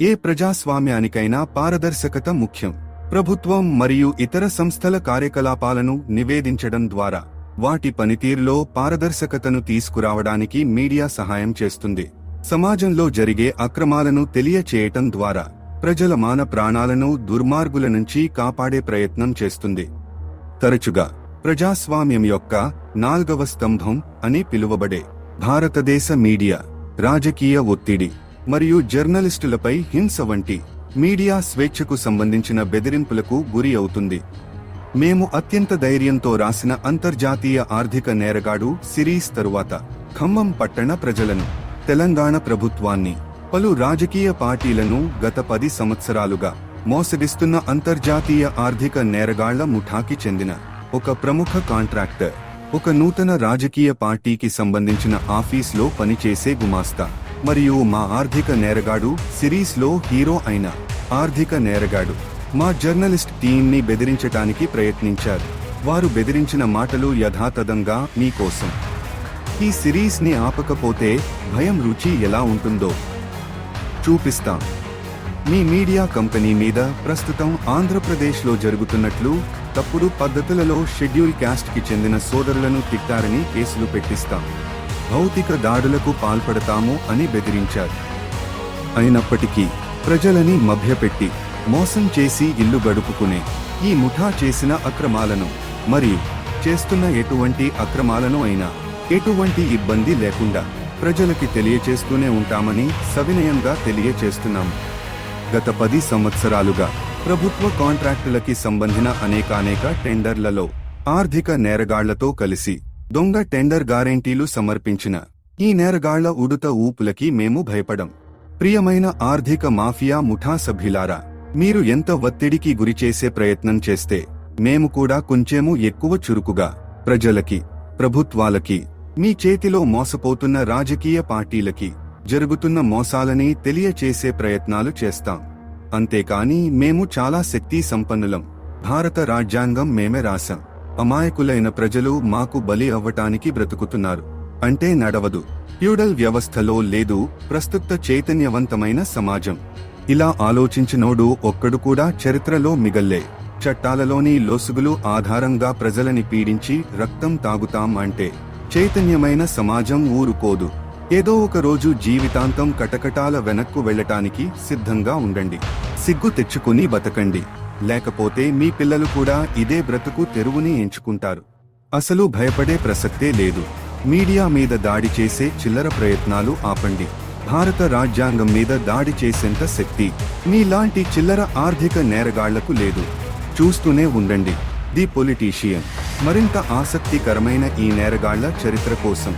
ఏ ప్రజాస్వామ్యానికైనా పారదర్శకత ముఖ్యం. ప్రభుత్వం మరియు ఇతర సంస్థల కార్యకలాపాలను నివేదించడం ద్వారా వాటి పనితీరులో పారదర్శకతను తీసుకురావడానికి మీడియా సహాయం చేస్తుంది. సమాజంలో జరిగే అక్రమాలను తెలియచేయటం ద్వారా ప్రజల మాన ప్రాణాలను దుర్మార్గుల నుంచి కాపాడే ప్రయత్నం చేస్తుంది. తరచుగా ప్రజాస్వామ్యం యొక్క నాల్గవ స్తంభం అని పిలువబడే భారతదేశ మీడియా రాజకీయ ఒత్తిడి. మరియు జర్నలిస్టులపై హింస వంటి మీడియా స్వేచ్ఛకు సంబంధించిన బెదిరింపులకు గురి అవుతుంది. మేము అత్యంత ధైర్యంతో రాసిన అంతర్జాతీయ ఆర్థిక నేరగాడు సిరీస్ తరువాత ఖమ్మం పట్టణ ప్రజలను తెలంగాణ ప్రభుత్వాన్ని పలు రాజకీయ పార్టీలను గత పది సంవత్సరాలుగా మోసగిస్తున్న అంతర్జాతీయ ఆర్థిక నేరగాళ్ళ ముఠాకి చెందిన ఒక ప్రముఖ కాంట్రాక్టర్ ఒక నూతన రాజకీయ పార్టీకి సంబంధించిన ఆఫీస్లో పనిచేసే గుమాస్తా. మరియు మా ఆర్థిక నేరగాడు సిరీస్లో హీరో అయిన ఆర్థిక నేరగాడు. మా జర్నలిస్ట్ టీంని బెదిరించటానికి ప్రయత్నించారు. వారు బెదిరించిన మాటలు యథాతథంగా మీకోసం ఈ సిరీస్ని ఆపకపోతే భయం రుచి ఎలా ఉంటుందో చూపిస్తాం. మీ మీడియా కంపెనీ మీద ప్రస్తుతం ఆంధ్రప్రదేశ్లో జరుగుతున్నట్లు తప్పుడు పద్ధతులలో షెడ్యూల్ క్యాస్ట్కి చెందిన సోదరులను తిట్టారని కేసులు పెట్టిస్తాం. భౌతిక దాడులకు పాల్పడతాము అని బెదిరించారు. అయినప్పటికీ ప్రజలని మభ్యపెట్టి మోసం చేసి ఇల్లు గడుపుకునే ఈ ముఠా చేసిన అక్రమాలను మరియు చేస్తున్న ఎటువంటి అక్రమాలను అయినా ఎటువంటి ఇబ్బంది లేకుండా ప్రజలకి తెలియచేస్తూనే ఉంటామని సవినయంగా తెలియచేస్తున్నాం. గత పది సంవత్సరాలుగా ప్రభుత్వ కాంట్రాక్టులకి సంబంధించిన అనేకానేక టెండర్లలో ఆర్థిక నేరగాళ్ళతో కలిసి దొంగ టెండర్ గ్యారెంటీలు సమర్పించిన ఈ నేరగాళ్ళ ఉడుత ఊపులకి మేము భయపడం. ప్రియమైన ఆర్థిక మాఫియా ముఠా సభ్యులారా మీరు ఎంత ఒత్తిడికి గురిచేసే ప్రయత్నం చేస్తే మేము కూడా కొంచెము ఎక్కువ చురుకుగా ప్రజలకి ప్రభుత్వాలకి మీ చేతిలో మోసపోతున్న రాజకీయ పార్టీలకి జరుగుతున్న మోసాలని తెలియచేసే ప్రయత్నాలు చేస్తాం. అంతేకాని మేము చాలా శక్తి సంపన్నులం భారత రాజ్యాంగం మేమే రాశాం. అమాయకులైన ప్రజలు మాకు బలి అవ్వటానికి బ్రతుకుతున్నారు. అంటే నడవదు. ప్యూడల్ వ్యవస్థలో లేదు ప్రస్తుత చైతన్యవంతమైన సమాజం. ఇలా ఆలోచించినోడు ఒక్కడు కూడా చరిత్రలో మిగల్లే. చట్టాలలోని లోసుగులు ఆధారంగా ప్రజలని పీడించి రక్తం తాగుతాం అంటే చైతన్యమైన సమాజం ఊరుకోదు. ఏదో ఒక రోజు జీవితాంతం కటకటాల వెనక్కు వెళ్ళటానికి సిద్ధంగా ఉండండి. సిగ్గు తెచ్చుకుని బతకండి. లేకపోతే మీ పిల్లలు కూడా ఇదే బ్రతుకు తెరువుని ఎంచుకుంటారు. అసలు భయపడే ప్రసక్తే లేదు. మీడియా మీద దాడి చేసే చిల్లర ప్రయత్నాలు ఆపండి. భారత రాజ్యాంగం మీద దాడి చేసేంత శక్తి మీలాంటి చిల్లర ఆర్థిక నేరగాళ్ళకు లేదు. చూస్తూనే ఉండండి. The politician. మరింత ఆసక్తికరమైన ఈ నేరగాళ్ళ చరిత్ర కోసం